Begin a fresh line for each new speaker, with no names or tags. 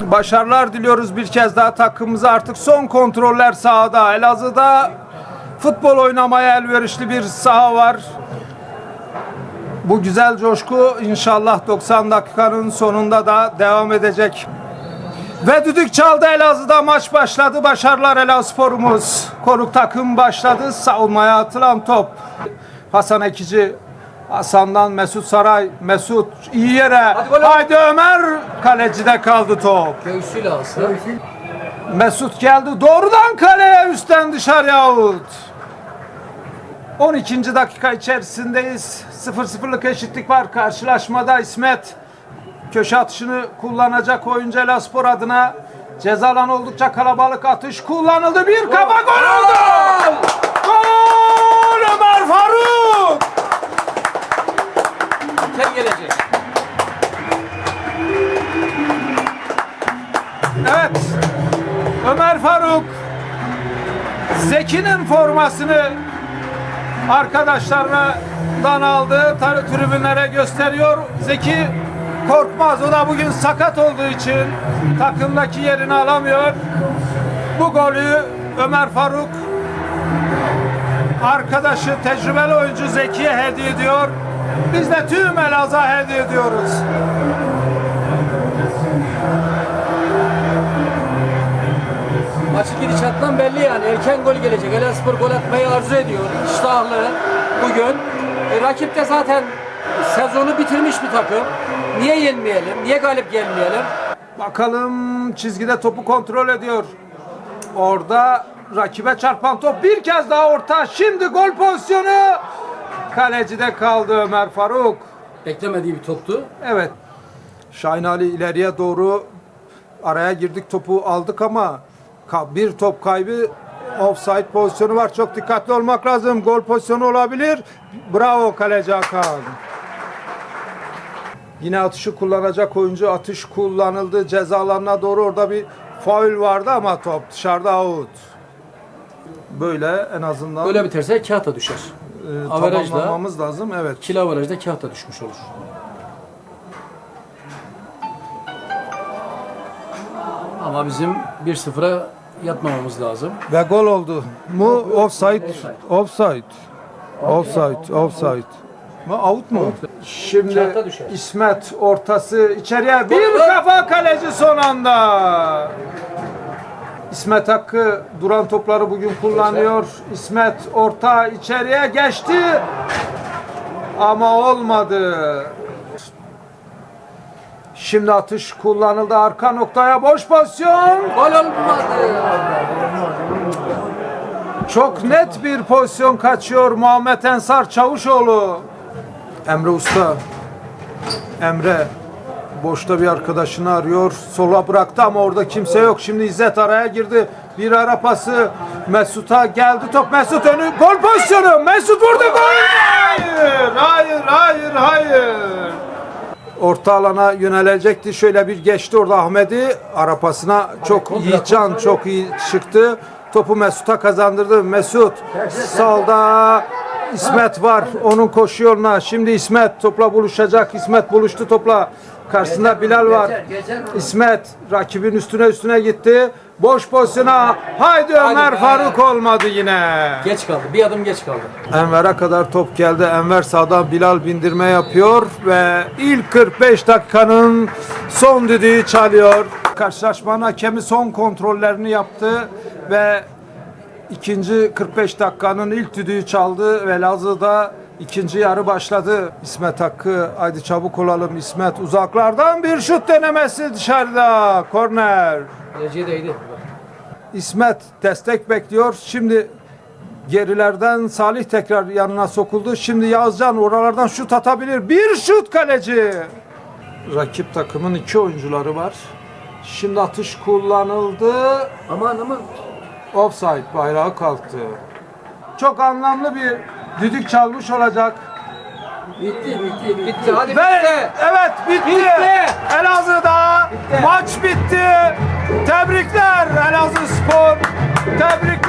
Başarılar diliyoruz bir kez daha takımımıza artık son kontroller sahada. Elazığ'da futbol oynamaya elverişli bir saha var. Bu güzel coşku inşallah 90 dakikanın sonunda da devam edecek. Ve düdük çaldı Elazığ'da maç başladı. Başarılar Elazığspor'umuz. Konuk takım başladı. Savunmaya atılan top. Hasan Ekici Hasan'dan Mesut Saray. Mesut iyi yere.
gol.
Haydi Ömer. Kalecide kaldı top.
Göğsüyle alsın.
Mesut geldi. Doğrudan kaleye üstten dışarıya out. 12. dakika içerisindeyiz. 0-0'lık eşitlik var. Karşılaşmada İsmet köşe atışını kullanacak oyuncu Elaspor adına. Ceza alanı oldukça kalabalık atış kullanıldı. Bir kafa gol oldu. Gol Ömer Faruk.
Hakem gelecek.
Evet. Ömer Faruk Zeki'nin formasını arkadaşlarından aldı. Tribünlere gösteriyor. Zeki korkmaz. O da bugün sakat olduğu için takımdaki yerini alamıyor. Bu golü Ömer Faruk arkadaşı tecrübeli oyuncu Zeki'ye hediye ediyor. Biz de tüm Elazığ'a hediye ediyoruz.
Maçın gidişattan belli yani. Erken gol gelecek. Elazığspor gol atmayı arzu ediyor. İştahlı bugün. E, rakip de zaten sezonu bitirmiş bir takım. Niye yenmeyelim? Niye galip gelmeyelim?
Bakalım çizgide topu kontrol ediyor. Orada rakibe çarpan top bir kez daha orta. Şimdi gol pozisyonu. Kalecide kaldı Ömer Faruk.
Beklemediği bir toptu.
Evet. Şahin Ali ileriye doğru araya girdik topu aldık ama bir top kaybı offside pozisyonu var. Çok dikkatli olmak lazım. Gol pozisyonu olabilir. Bravo kaleci Hakan. Yine atışı kullanacak oyuncu atış kullanıldı. Ceza alanına doğru orada bir faul vardı ama top dışarıda out. Böyle en azından
Böyle biterse kağıta düşer.
E,
averajla-
tamamlamamız lazım. Evet.
Kilo avarajda kağıta düşmüş olur. Ama bizim 1-0'a yatmamamız lazım.
Ve gol oldu. Mu offside? Offside. Offside. Offside. Mu out mu? Şimdi
düşer.
İsmet ortası içeriye bir kafa kaleci son anda. İsmet Hakkı duran topları bugün kullanıyor. İsmet orta içeriye geçti. Ama olmadı. Şimdi atış kullanıldı arka noktaya boş pozisyon.
Gol olmadı.
Çok net bir pozisyon kaçıyor Muhammed Ensar Çavuşoğlu. Emre Usta. Emre boşta bir arkadaşını arıyor. Sola bıraktı ama orada kimse yok. Şimdi İzzet araya girdi. Bir ara pası Mesut'a geldi top. Mesut önü gol pozisyonu. Mesut vurdu gol. Hayır, hayır, hayır, hayır. Orta alana yönelecekti. Şöyle bir geçti orada Ahmet'i. Arapasına çok iyi can, çok iyi çıktı. Topu Mesut'a kazandırdı. Mesut solda İsmet var. Onun koşu yoluna. Şimdi İsmet topla buluşacak. İsmet buluştu topla. Karşısında Bilal var. İsmet rakibin üstüne üstüne gitti. Boş pozisyona. Haydi Ömer
be.
Faruk olmadı yine.
Geç kaldı. Bir adım geç kaldı.
Enver'e kadar top geldi. Enver sağdan Bilal bindirme yapıyor ve ilk 45 dakikanın son düdüğü çalıyor. Karşılaşmanın hakemi son kontrollerini yaptı ve ikinci 45 dakikanın ilk düdüğü çaldı ve Lazı'da ikinci yarı başladı. İsmet Hakkı haydi çabuk olalım İsmet uzaklardan bir şut denemesi dışarıda korner.
Geleceği değdi.
İsmet destek bekliyor. Şimdi gerilerden Salih tekrar yanına sokuldu. Şimdi Yazcan oralardan şut atabilir. Bir şut kaleci. Rakip takımın iki oyuncuları var. Şimdi atış kullanıldı.
Aman aman.
Offside bayrağı kalktı. Çok anlamlı bir düdük çalmış olacak.
Bitti bitti bitti. Hadi
Ve
bitti.
evet bitti.
Bitti.
Elazığ'da maç bitti. Tebrikler Elazığ Spor. Tebrik